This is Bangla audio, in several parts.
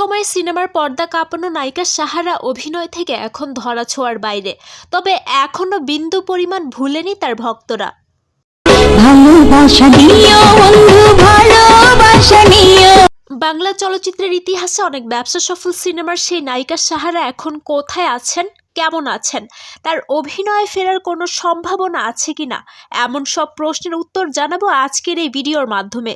একসময় সিনেমার পর্দা কাঁপানো নায়িকা সাহারা অভিনয় থেকে এখন ধরা ছোঁয়ার বাইরে। তবে এখনও বিন্দু পরিমাণ ভুলেনি তার ভক্তরা। বাংলা চলচ্চিত্রের ইতিহাসে অনেক ব্যবসা সফল সিনেমার সেই নায়িকা সাহারা এখন কোথায় আছেন, কেমন আছেন, তার অভিনয়ে ফেরার কোনো সম্ভাবনা আছে কিনা, এমন সব প্রশ্নের উত্তর জানাব আজকের এই ভিডিওর মাধ্যমে।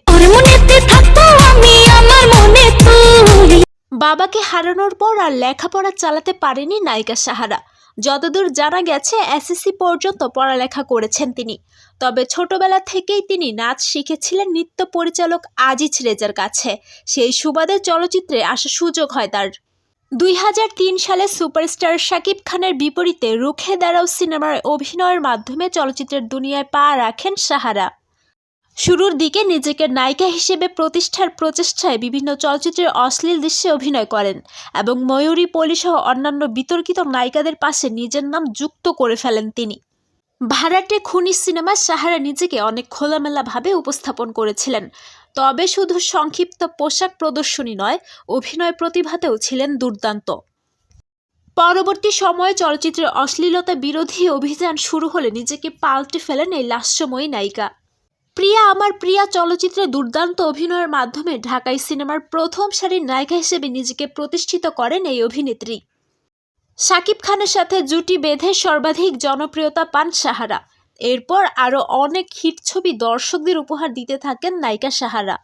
বাবাকে হারানোর পর আর লেখাপড়া চালাতে পারেনি নায়িকা সাহারা। যতদূর জানা গেছে, এসএসসি পর্যন্ত পড়ালেখা করেছেন তিনি। তবে ছোটবেলা থেকেই তিনি নাচ শিখেছিলেন নৃত্য পরিচালক আজিজ রেজার কাছে। সেই সুবাদে চলচ্চিত্রে আসার সুযোগ হয় তার। দুই হাজার তিন সালে সুপারস্টার শাকিব খানের বিপরীতে রুখে দাঁড়াও সিনেমার অভিনয়ের মাধ্যমে চলচ্চিত্রের দুনিয়ায় পা রাখেন সাহারা। শুরুর দিকে নিজেকে নায়িকা হিসেবে প্রতিষ্ঠার প্রচেষ্টায় বিভিন্ন চলচ্চিত্রের অশ্লীল দৃশ্যে অভিনয় করেন এবং ময়ূরী, পলিসহ অন্যান্য বিতর্কিত নায়িকাদের পাশে নিজের নাম যুক্ত করে ফেলেন তিনি। ভাড়াটে খুনি সিনেমার সাহারা নিজেকে অনেক খোলামেলাভাবে উপস্থাপন করেছিলেন। তবে শুধু সংক্ষিপ্ত পোশাক প্রদর্শনী নয়, অভিনয় প্রতিভাতেও ছিলেন দুর্দান্ত। পরবর্তী সময়ে চলচ্চিত্রের অশ্লীলতা বিরোধী অভিযান শুরু হলে নিজেকে পাল্টে ফেলেন এই লাস্যময়ী নায়িকা। প্রিয়া আমার প্রিয়া চলচ্চিত্রে দুর্দান্ত অভিনয়ের মাধ্যমে ঢাকাই সিনেমার প্রথম সারির নায়িকা হিসেবে নিজেকে প্রতিষ্ঠিত করেন এই অভিনেত্রী। শাকিব খানের সাথে জুটি বেঁধে সর্বাধিক জনপ্রিয়তা পান সাহারা। এরপর আরও অনেক হিট ছবি দর্শকদের উপহার দিতে থাকেন নায়িকা সাহারা।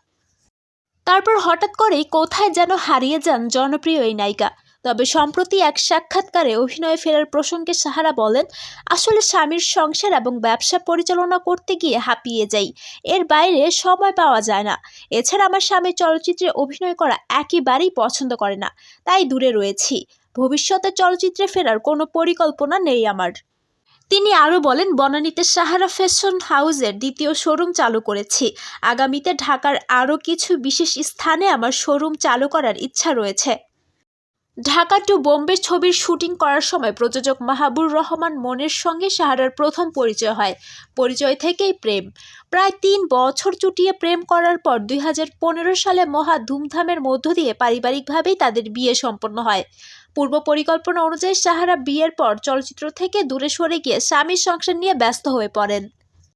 তারপর হঠাৎ করেই কোথায় যেন হারিয়ে যান জনপ্রিয় এই নায়িকা। তবে সম্প্রতি এক সাক্ষাৎকারে অভিনয়ে ফেরার প্রসঙ্গে সাহারা বলেন, আসলে স্বামীর সংসার এবং ব্যবসা পরিচালনা করতে গিয়ে হাঁপিয়ে যাই। এর বাইরে সময় পাওয়া যায় না। এছাড়া আমার স্বামী চলচ্চিত্রে অভিনয় করা একেবারেই পছন্দ করে না, তাই দূরে রয়েছি। ভবিষ্যতে চলচ্চিত্রে ফেরার কোনো পরিকল্পনা নেই আমার। তিনি আরও বলেন, বনানীতে সাহারা ফ্যাশন হাউসের দ্বিতীয় শোরুম চালু করেছি। আগামীতে ঢাকার আরও কিছু বিশেষ স্থানে আমার শোরুম চালু করার ইচ্ছা রয়েছে। ঢাকা টু বোম্বে ছবির শুটিং করার সময় প্রযোজক মাহাবুর রহমান মনের সঙ্গে সাহারার প্রথম পরিচয় হয়। পরিচয় থেকেই প্রেম। প্রায় তিন বছর চুটিয়ে প্রেম করার পর দুই হাজার পনেরো সালে মহা ধুমধামের মধ্য দিয়ে পারিবারিকভাবেই তাদের বিয়ে সম্পন্ন হয়। পূর্ব পরিকল্পনা অনুযায়ী সাহারা বিয়ের পর চলচ্চিত্র থেকে দূরে সরে গিয়ে স্বামীর সংসার নিয়ে ব্যস্ত হয়ে পড়েন।